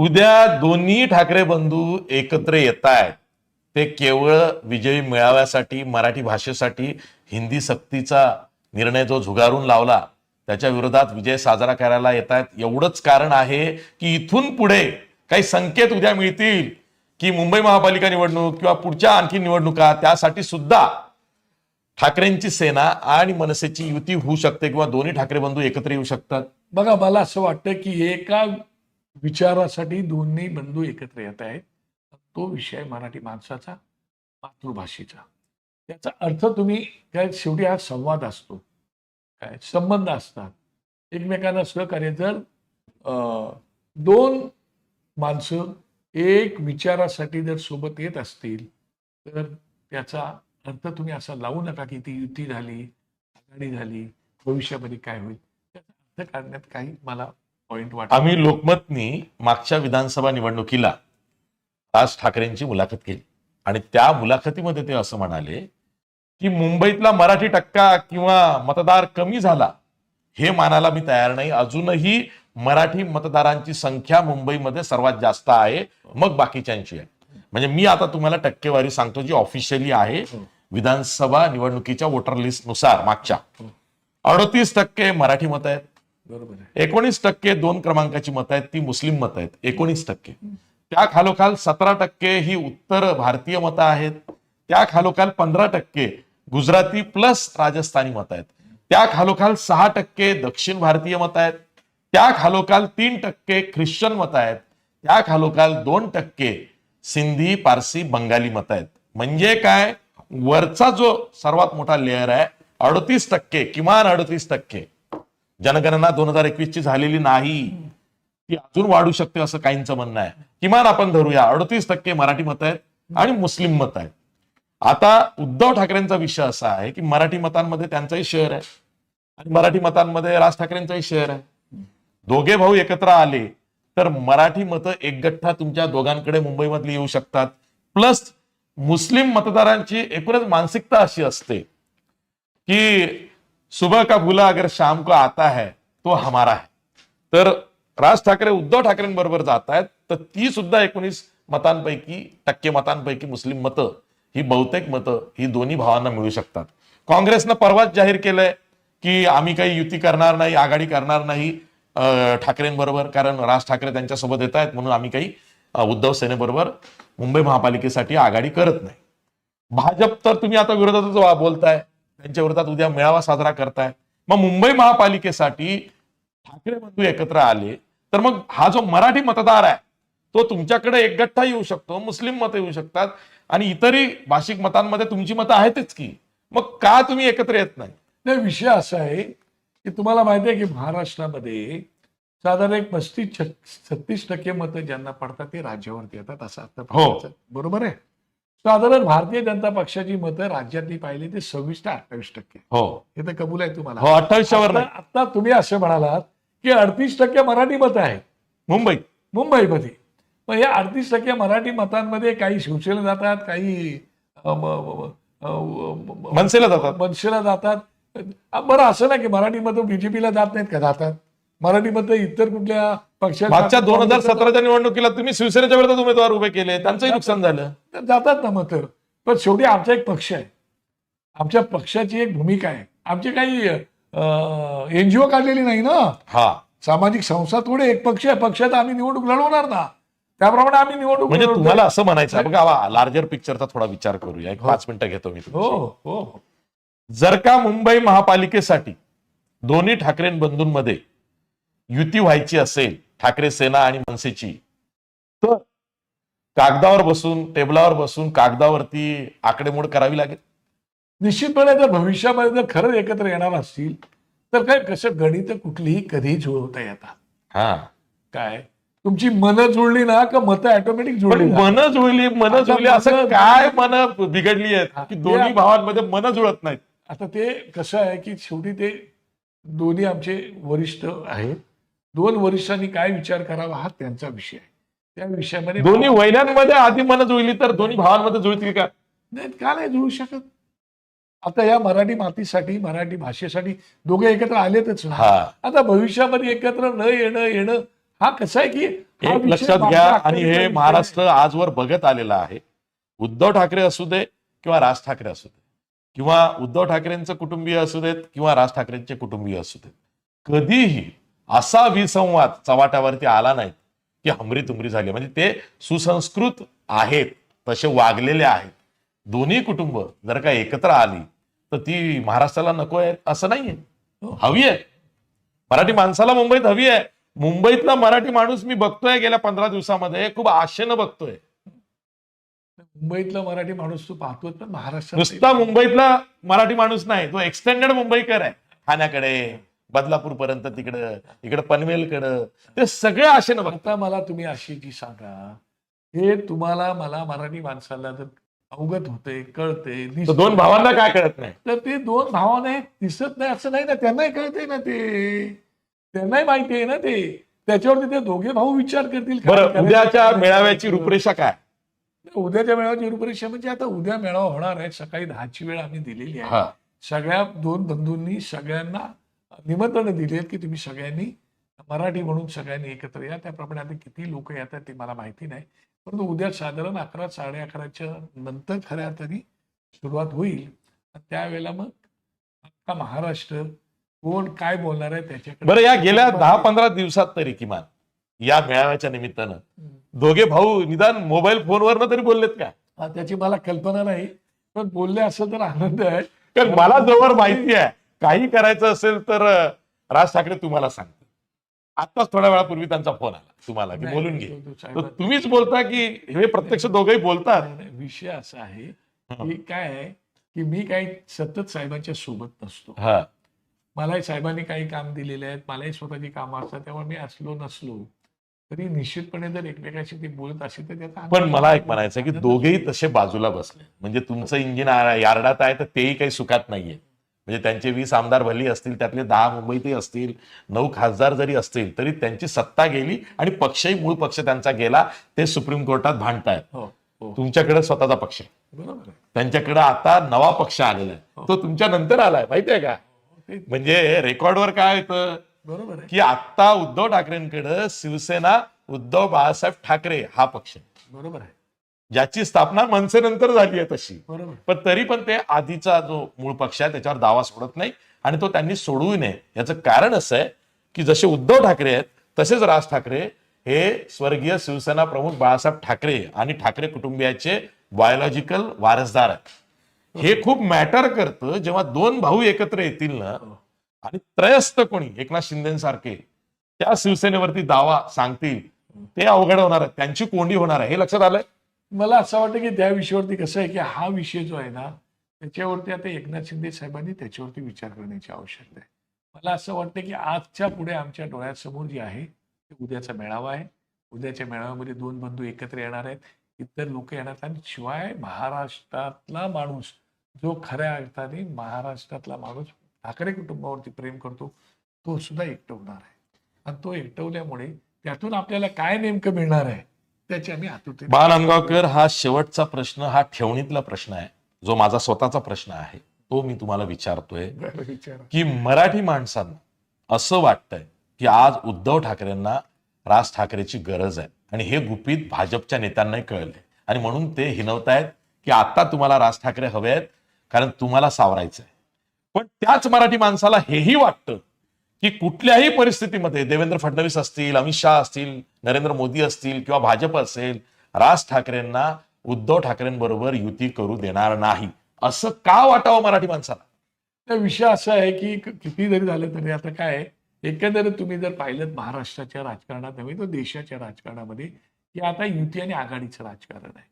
उद्या दोन्ही ठाकरे बंधू एकत्र येत आहेत ते केवळ विजयी मिळाव्यासाठी मराठी भाषेसाठी हिंदी सक्तीचा निर्णय जो झुगारून लावला त्याच्या विरोधात विजय साजरा करायला येत आहेत एवढंच कारण आहे की इथून पुढे काही संकेत उद्या मिळतील की मुंबई महापालिका निवडणूक किंवा पुढच्या आणखी निवडणुका त्यासाठी सुद्धा ठाकरेंची सेना आणि मनसेची युती होऊ शकते किंवा दोन्ही ठाकरे बंधू एकत्र येऊ शकतात. बघा मला असं वाटतं की एका विचारासाठी दोन्ही बंधू एकत्र येत आहेत. तो विषय मराठी माणसाचा मातृभाषेचा. त्याचा अर्थ तुम्ही काय शेवटी हा संवाद असतो. काय? संबंध असतात. एकमेकांना सहकार्य जर अं, दोन माणसं एक विचारासाठी जर सोबत येत असतील तर त्याचा अर्थ तुम्ही असा लावू नका की ती युती झाली आघाडी झाली भविष्यामध्ये काय होईल. त्याचा अर्थ काढण्यात काही मला पॉइंट आम्ही लोकमतनी मागच्या विधानसभा निवडणुकीला राज ठाकरेंची मुलाखत केली. आणि त्या मुलाखतीमध्ये ते असं म्हणाले की मुंबईतला मराठी टक्का किंवा मतदार कमी झाला हे मानायला मी तयार नाही. अजूनही मराठी मतदारांची संख्या मुंबईमध्ये सर्वात जास्त आहे मग बाकीच्यांची आहे. म्हणजे मी आता तुम्हाला टक्केवारी सांगतो जी ऑफिशियली आहे विधानसभा निवडणुकीच्या वोटर लिस्टनुसार मागच्या. अडतीस टक्के मराठी मत आहेत. बरोबर एकोणीस टक्के दोन क्रमांकाची मतं आहेत ती मुस्लिम मतं आहेत. एकोणीस टक्के. त्या खालोखाल सतरा टक्के ही उत्तर भारतीय मतं आहेत. त्या खालोखाल पंधरा टक्के गुजराती प्लस राजस्थानी मतं आहेत. त्या खालोखाल सहा टक्के दक्षिण भारतीय मत आहेत. त्या खालोखाल तीन टक्के ख्रिश्चन मतं आहेत. त्या खालोखाल दोन टक्के सिंधी पारसी बंगाली मतं आहेत. म्हणजे काय? वरचा जो सर्वात मोठा लेअर आहे अडतीस टक्के किमान अडतीस टक्के. जनगणना दोन हजार एकवीस ची झालेली नाही. ती अजून वाढू शकते असं काहींचं म्हणणं आहे. किमान आपण धरूया. अडतीस टक्के मराठी मत आहेत आणि मुस्लिम मत आहेत. आता उद्धव ठाकरेंचा विषय असा आहे की मराठी मतांमध्ये त्यांचाही शेअर आहे. आणि मराठी मतांमध्ये राज ठाकरेंचाही शेअर आहे. दोघे भाऊ एकत्र आले तर मराठी मतं एकगठ्ठा तुमच्या दोघांकडे मुंबईमधली येऊ शकतात. प्लस मुस्लिम मतदारांची एकूणच मानसिकता अशी असते की सुबह का भूला अगर शाम को आता है तो हमारा है। तर राज ठाकरे उद्धव ठाकरेंबरोबर जात आहेत तर ती सुद्धा एकोणीस मतांपैकी टक्के मतांपैकी मुस्लिम मतं ही बहुतेक मतं ही दोन्ही भावांना मिळू शकतात. काँग्रेसनं परवाच जाहीर केलंय की आम्ही काही युती करणार नाही आघाडी करणार नाही ठाकरेंबरोबर कारण राज ठाकरे त्यांच्यासोबत येत आहेत म्हणून आम्ही काही उद्धव सेनेबरोबर मुंबई महापालिकेसाठी आघाडी करत नाही. भाजप तर तुम्ही आता विरोधातच बोलताय. त्यांच्या विरोधात उद्या मेळावा साजरा करताय मग मुंबई महापालिकेसाठी ठाकरे बंधू एकत्र आले तर मग हा जो मराठी मतदार आहे तो तुमच्याकडे एकगठ्ठा येऊ शकतो मुस्लिम मतं येऊ शकतात आणि इतरही भाषिक मतांमध्ये तुमची मतं आहेतच की. मग का तुम्ही एकत्र येत नाही? नाही विषय असा आहे की तुम्हाला माहिती आहे की महाराष्ट्रामध्ये साधारण एक पस्तीस छत्तीस टक्के मतं ज्यांना पडतात ते राज्यावरती येतात असं आता हो. बरोबर आहे? साधारण भारतीय जनता पक्षाची मतं राज्यातली पाहिली ते सव्वीस ते अठ्ठावीस टक्के. हो. हे तर कबूल आहे तुम्हाला. हो अठ्ठावीसच्या वर नाही. आता आता तुम्ही असं म्हणालात की अडतीस टक्के मराठी मतं आहेत. मुंबई. मुंबईमध्ये. मग या अडतीस टक्के मराठी मतांमध्ये काही शिवसेना जातात काही अ, म- म- अ, म- म- मनसेला जातात. मनसेला जातात. अ, बरं असं नाही की मराठी मतं बीजेपीला जात नाहीत का? जातात. मराठी मतं इतर कुठल्या पक्षात मागच्या दोन हजार सतराच्या निवडणुकीला तुम्ही शिवसेनेच्या विरोधात उमेदवार उभे केले त्यांचंही नुकसान झालं. जातात ना मतं पण शेवटी आमचा एक पक्ष आहे. आमच्या पक्षाची एक भूमिका आहे. आमची काही एनजीओ काढलेली नाही ना? हा. सामाजिक संस्था थोडे एक पक्ष आहे. पक्षात आम्ही निवडणूक लढवणार ना. त्याप्रमाणे आम्ही निवडणूक म्हणजे. तुम्हाला असं म्हणायचं आहे, बघा लार्जर पिक्चरचा थोडा विचार करूया. एक पाच मिनिटं घेतो मी हो तुमची. हो. जर का मुंबई महापालिकेसाठी दोन्ही ठाकरे बंधूंमध्ये युती व्हायची असेल ठाकरे सेना आणि मनसेची तर कागदावर बसून टेबलावर बसून कागदावरती आकडेमोड करावी लागेल. निश्चितपणे जर भविष्यामध्ये जर खरंच एकत्र येणार असतील तर काय कसं गणित कुठलीही कधीही जुळवता येतात. हा. काय? तुमची मनं जुळली ना का मतं ऑटोमॅटिक जुळली? मन जुळली मन जुळली असं काय मन बिघडली आहेत की दोन्ही भावांमध्ये मन जुळत नाहीत? आता ते कसं आहे की शेवटी ते दोन्ही आमचे वरिष्ठ आहेत. दोन वरिष्ठांनी काय विचार करावा हा त्यांचा विषय आहे. त्या विषयामध्ये दोन्ही वैन्यांमध्ये आधी मन जुळली तर दोन्ही भावांमध्ये जुळतील का? नाही का नाही जुळू शकत? आता या मराठी मातीसाठी मराठी भाषेसाठी दोघे एकत्र आलेतच हा. आता भविष्यामध्ये एकत्र न येणं येणं हा कसं आहे की एक लक्षात घ्या आणि हे महाराष्ट्र आजवर बघत आलेलं आहे. उद्धव ठाकरे असू दे किंवा राज ठाकरे असू दे किंवा उद्धव ठाकरेंचं कुटुंबीय असू देत किंवा राज ठाकरेंचे कुटुंबीय असू देत कधीही असा विसंवाद चव्हाट्यावरती आला नाही की हमरी तुमरी झाली. म्हणजे ते सुसंस्कृत आहेत तसे वागलेले आहेत. दोन्ही कुटुंब जर का एकत्र आली तर ती महाराष्ट्राला नको आहे असं नाहीये. हवी आहे. मराठी माणसाला मुंबईत हवी आहे. मुंबईतला मराठी माणूस मी बघतोय गेल्या पंधरा दिवसामध्ये खूप आशेनं बघतोय. मुंबईतला मराठी माणूस तू पाहतोय पण महाराष्ट्रात नुसता मुंबईतला मराठी माणूस नाही तो एक्सटेंडेड मुंबईकर आहे ठाण्याकडे. बदलापूर पर्यंत तिकडं इकडं पनवेलकडं. ते सगळे आशेनं बघतात आता मला तुम्ही अशी जी सांगा हे तुम्हाला मला मराठी माणसाला जर अवगत होते कळते तर दोन भावांना काय कळत नाही? तर ते दोन भावाने दिसत नाही असं नाही ना त्यांनाही कळते ना ते. त्यांनाही माहिती आहे ना ते. त्याच्यावरती ते दोघे भाऊ विचार करतील. उद्याच्या मेळाव्याची. रूपरेषा काय? उद्याच्या मेळाव्याची रूपरेषा म्हणजे आता उद्या मेळावा होणार आहे. सकाळी दहाची वेळ आम्ही दिलेली आहे. सगळ्या दोन बंधूंनी सगळ्यांना निमंत्रण दिले की तुम्ही सगळ्यांनी मराठी म्हणून सगळ्यांनी एकत्र या. त्याप्रमाणे आता किती लोक येतात ते मला माहिती नाही. परंतु उद्या साधारण अकरा साडे अकराच्या नंतर खऱ्या अर्थाने सुरुवात होईल. त्यावेळेला मग अख्खा महाराष्ट्र कोण काय बोलणार आहे त्याच्याकडे बरं या गेल्या दहा पंधरा दिवसात तरी किमान या मेळाव्याच्या निमित्तानं. दोघे भाऊ निदान मोबाईल फोनवरनं तरी बोललेत का? त्याची मला कल्पना नाही. पण बोलले असं तर आनंद आहे. कारण मला जवळ माहिती आहे. काही करायचं असेल तर राज ठाकरे तुम्हाला सांगते आताच थोड्या वेळापूर्वी त्यांचा फोन आला तुम्हाला की बोलून घे. तर तुम्हीच बोलता की हे प्रत्यक्ष दोघेही बोलतात? विषय असा आहे की काय आहे की मी काही सतत साहेबांच्या सोबत नसतो. हा. मलाही साहेबांनी काही काम दिलेले आहेत मलाही स्वतःची कामं असतात तेव्हा मी असलो नसलो तरी निश्चितपणे जर एकमेकाशी ते बोलत असेल तर त्याचा पण मला एक म्हणायचं की दोघेही तसे बाजूला बसले. म्हणजे तुमचं इंजिन यार्डात आहे तर तेही काही सुखात नाहीये. म्हणजे त्यांचे वीस आमदार भली असतील त्यातले दहा मुंबईतही असतील नऊ खासदार जरी असतील तरी त्यांची सत्ता गेली आणि पक्षही मूळ पक्ष त्यांचा गेला ते सुप्रीम कोर्टात भांडतायत. हो हो. तुमच्याकडे स्वतःचा पक्ष आहे. त्यांच्याकडे आता नवा पक्ष आलेला आहे. तो तुमच्या नंतर आलाय माहितीये का? हो, म्हणजे रेकॉर्डवर काय होतं? बरोबर की आता उद्धव ठाकरेंकडे शिवसेना उद्धव बाळासाहेब ठाकरे हा पक्ष बरोबर आहे. ज्याची स्थापना मनसेनंतर झाली आहे तशी. बरोबर. पण तरी पण ते आधीचा जो मूळ पक्ष आहे त्याच्यावर दावा सोडत नाही आणि तो त्यांनी सोडवू नये. याचं कारण असं आहे की जसे उद्धव ठाकरे आहेत तसेच राज ठाकरे हे स्वर्गीय शिवसेना प्रमुख बाळासाहेब ठाकरे आणि ठाकरे कुटुंबियाचे बायोलॉजिकल वारसदार आहेत. हे खूप मॅटर करतं जेव्हा दोन भाऊ एकत्र येतील ना आणि त्रयस्थ कोणी एकनाथ शिंदेसारखे त्या शिवसेनेवरती दावा सांगतील ते अवघड होणार आहे त्यांची कोंडी होणार आहे. हे लक्षात आलंय? मला असं वाटतं की त्या विषयावरती कसं आहे की हा विषय जो आहे ना त्याच्यावरती आता एकनाथ शिंदे साहेबांनी त्याच्यावरती विचार करण्याची आवश्यकता आहे. मला असं वाटतं की आजच्या पुढे आमच्या डोळ्यासमोर जे आहे ते उद्याचा मेळावा आहे. उद्याच्या मेळाव्यामध्ये दोन बंधू एकत्र येणार आहेत. इतर लोक येणार आणि शिवाय महाराष्ट्रातला माणूस जो खऱ्या अर्थाने महाराष्ट्रातला माणूस ठाकरे कुटुंबावरती प्रेम करतो तो सुद्धा एकटवणार आहे. आणि तो एकटवल्यामुळे त्यातून आपल्याला काय नेमकं मिळणार आहे त्याची आम्ही आतुरते बाळ नांदगावकर हा शेवटचा प्रश्न हा ठेवणीतला प्रश्न आहे. जो माझा स्वतःचा प्रश्न आहे तो मी तुम्हाला विचारतोय विचार. की मराठी माणसांना असं वाटतंय की आज उद्धव ठाकरेंना राज ठाकरेची गरज आहे. आणि हे गुपित भाजपच्या नेत्यांनाही कळलंय. आणि म्हणून ते हिनवतायत की आता तुम्हाला राज ठाकरे हवे आहेत कारण तुम्हाला सावरायचंय. पण त्याच मराठी माणसाला हेही वाटतं की कुठल्याही परिस्थितीमध्ये देवेंद्र फडणवीस असतील अमित शहा असतील नरेंद्र मोदी असतील किंवा भाजप असेल राज ठाकरेंना उद्धव ठाकरेंबरोबर युती करू देणार नाही. असं का वाटावं मराठी माणसाला? त्या विषय असा आहे की किती जरी झालं तरी आता काय आहे, एकंदरीत तुम्ही जर पाहिलं महाराष्ट्राच्या राजकारणात नव्हे तर देशाच्या राजकारणामध्ये की आता युती आणि आघाडीचं राजकारण आहे.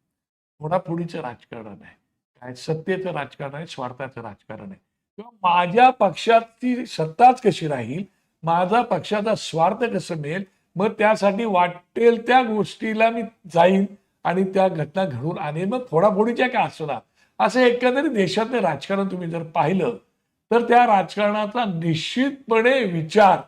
फोडाफोडीचं राजकारण आहे? काय सत्तेचं राजकारण आहे स्वार्थाचं राजकारण आहे? किंवा माझ्या पक्षाची सत्ताच कशी राहील माझा पक्षाचा स्वार्थ कसं मिळेल मग त्यासाठी वाटेल त्या गोष्टीला मी जाईन आणि त्या घटना घडून आणेन. मग फोडाफोडीच्या का असणार असं एकंदरीत देशातलं राजकारण तुम्ही जर पाहिलं तर त्या राजकारणाचा निश्चितपणे विचार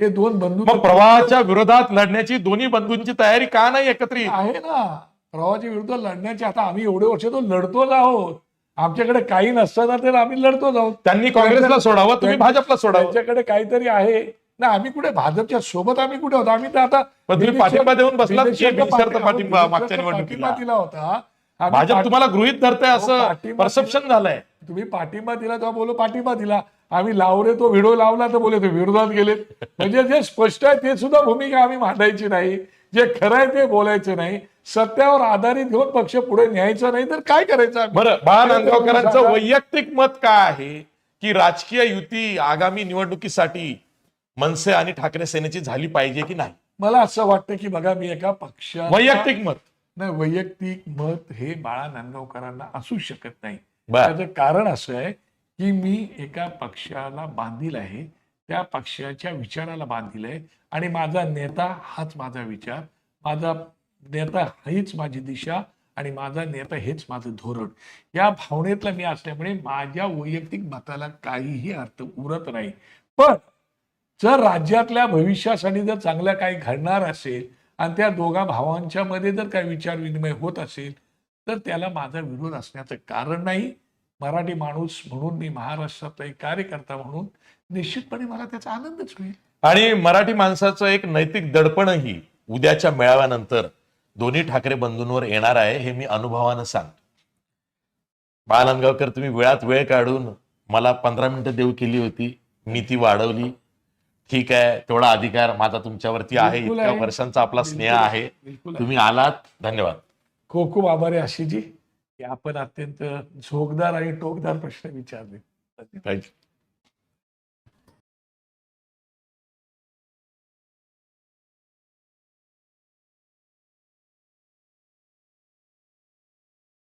हे दोन बंधू प्रवाहाच्या विरोधात लढण्याची दोन्ही बंधूंची तयारी का नाही एकत्रित? आहे ना. प्रवाहाच्या विरुद्ध लढण्याचे आता आम्ही एवढे वर्ष तो लढतोच आहोत. आमच्याकडे काही नसताना तर आम्ही लढतोच आहोत त्यांनी काँग्रेसला सोडावं तुम्ही भाजपला सोडावं. त्यांच्याकडे काहीतरी आहे. ना आम्ही कुठे? भाजपच्या सोबत आम्ही कुठे होतो? आम्ही तर आता पाठिंबा देऊन पाठी- पाठिंबा मागच्या निवडणुकीला? दिला होता. भाजप तुम्हाला गृहित धरतंय असं परसेप्शन झालंय. तुम्ही पाठिंबा दिला तेव्हा बोलो पाठिंबा दिला. आम्ही लावरे तो व्हिडिओ लावला तर बोले ते विरोधात गेले म्हणजे जे स्पष्ट आहे ते सुद्धा भूमिका आम्ही मांडायची नाही. जे खरं आहे ते बोलायचं नाही. सत्यावर आधारित घेऊन पक्ष पुढे न्यायचा नाही तर काय करायचं? बरं बाळा नांदगावकरांचं. वैयक्तिक मत काय आहे की राजकीय युती आगामी निवडणुकीसाठी मनसे आणि ठाकरे सेनेची झाली पाहिजे की नाही? मला असं वाटतं की बघा मी एका पक्षा वैयक्तिक मत. नाही वैयक्तिक मत हे बाळा नांदगावकरांना असू शकत नाही. त्याचं कारण असं आहे की मी एका पक्षाला बांधील आहे त्या पक्षाच्या विचाराला बांधील आहे आणि माझा नेता हाच माझा विचार. माझा नेता हीच माझी दिशा आणि माझा नेता हेच माझं धोरण. या भावनेतला मी असल्यामुळे माझ्या वैयक्तिक मताला काहीही अर्थ उरत नाही. पण जर राज्यातल्या भविष्यासाठी जर चांगलं काही घडणार असेल आणि त्या दोघा भावांच्या मध्ये जर काही विचार विनिमय होत असेल तर त्याला माझा विरोध असण्याचं कारण नाही. मराठी माणूस म्हणून मी महाराष्ट्रातला एक कार्यकर्ता म्हणून निश्चितपणे मला त्याचा आनंदच होईल आणि मराठी माणसाचं एक नैतिक दडपणही उद्याच्या मेळाव्यानंतर दोन्ही ठाकरे बंधूंवर येणार आहे हे मी अनुभवानं सांगतो. बाळ नांदगावकर तुम्ही वेळात वेळ काढून मला पंधरा मिनिटं देऊ केली होती. मी ती वाढवली. ठीक आहे तेवढा अधिकार माझा तुमच्यावरती आहे. इतक्या. वर्षांचा आपला स्नेह आहे. तुम्ही आलात. धन्यवाद. खूप खूप आभार आशीजी आपण अत्यंत झोकदार आणि टोकदार प्रश्न विचारले. थँक्यू.